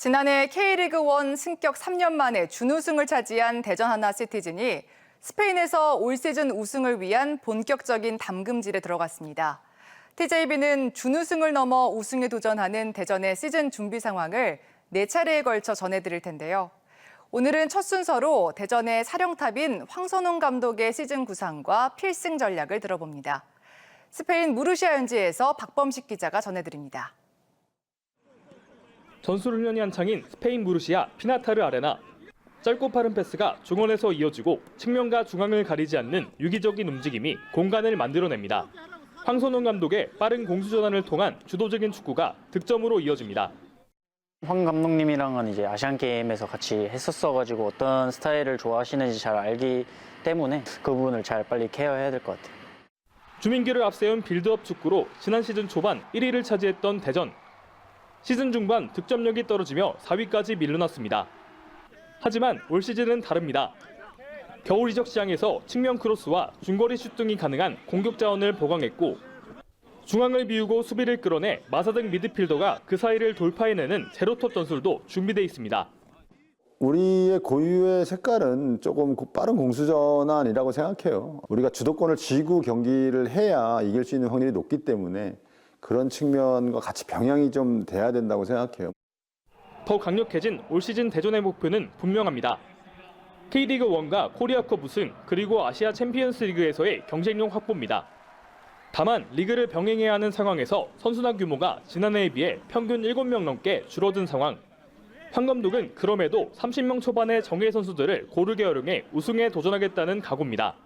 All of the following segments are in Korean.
지난해 K리그1 승격 3년 만에 준우승을 차지한 대전 하나 시티즌이 스페인에서 올 시즌 우승을 위한 본격적인 담금질에 들어갔습니다. TJB는 준우승을 넘어 우승에 도전하는 대전의 시즌 준비 상황을 네 차례에 걸쳐 전해드릴 텐데요. 오늘은 첫 순서로 대전의 사령탑인 황선홍 감독의 시즌 구상과 필승 전략을 들어봅니다. 스페인 무르시아 현지에서 박범식 기자가 전해드립니다. 전술훈련이 한창인 스페인 무르시아 피나타르 아레나. 짧고 빠른 패스가 중원에서 이어지고 측면과 중앙을 가리지 않는 유기적인 움직임이 공간을 만들어냅니다. 황선홍 감독의 빠른 공수 전환을 통한 주도적인 축구가 득점으로 이어집니다. 황 감독님이랑은 이제 아시안 게임에서 같이 했었어가지고 어떤 스타일을 좋아하시는지 잘 알기 때문에 그 부분을 잘 빨리 케어해야 될 것 같아요. 주민기를 앞세운 빌드업 축구로 지난 시즌 초반 1위를 차지했던 대전. 시즌 중반 득점력이 떨어지며 4위까지 밀려났습니다. 하지만 올 시즌은 다릅니다. 겨울 이적 시장에서 측면 크로스와 중거리 슛 등이 가능한 공격 자원을 보강했고 중앙을 비우고 수비를 끌어내 마사 등 미드필더가 그 사이를 돌파해내는 제로톱 전술도 준비돼 있습니다. 우리의 고유의 색깔은 조금 빠른 공수전환이라고 생각해요. 우리가 주도권을 쥐고 경기를 해야 이길 수 있는 확률이 높기 때문에 그런 측면과 같이 병행이 좀 돼야 된다고 생각해요. 더 강력해진 올 시즌 대전의 목표는 분명합니다. K리그 1과 코리아컵 우승 그리고 아시아 챔피언스 리그에서의 경쟁력 확보입니다. 다만 리그를 병행해야 하는 상황에서 선수단 규모가 지난해에 비해 평균 7명 넘게 줄어든 상황. 황 감독은 그럼에도 30명 초반의 정예 선수들을 고르게 활용해 우승에 도전하겠다는 각오입니다.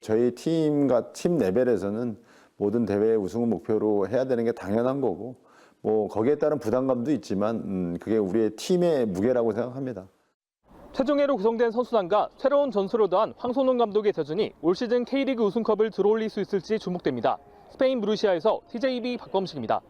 저희 팀과 팀 레벨에서는 모든 대회 우승을 목표로 해야 되는 게 당연한 거고 뭐 거기에 따른 부담감도 있지만 음, 그게 우리의 팀의 무게라고 생각합니다. 최종예로 구성된 선수단과 새로운 전술을 더한 황선홍 감독의 대전이 올 시즌 K리그 우승컵을 들어올릴 수 있을지 주목됩니다. 스페인 무르시아에서 TJB 박범식입니다.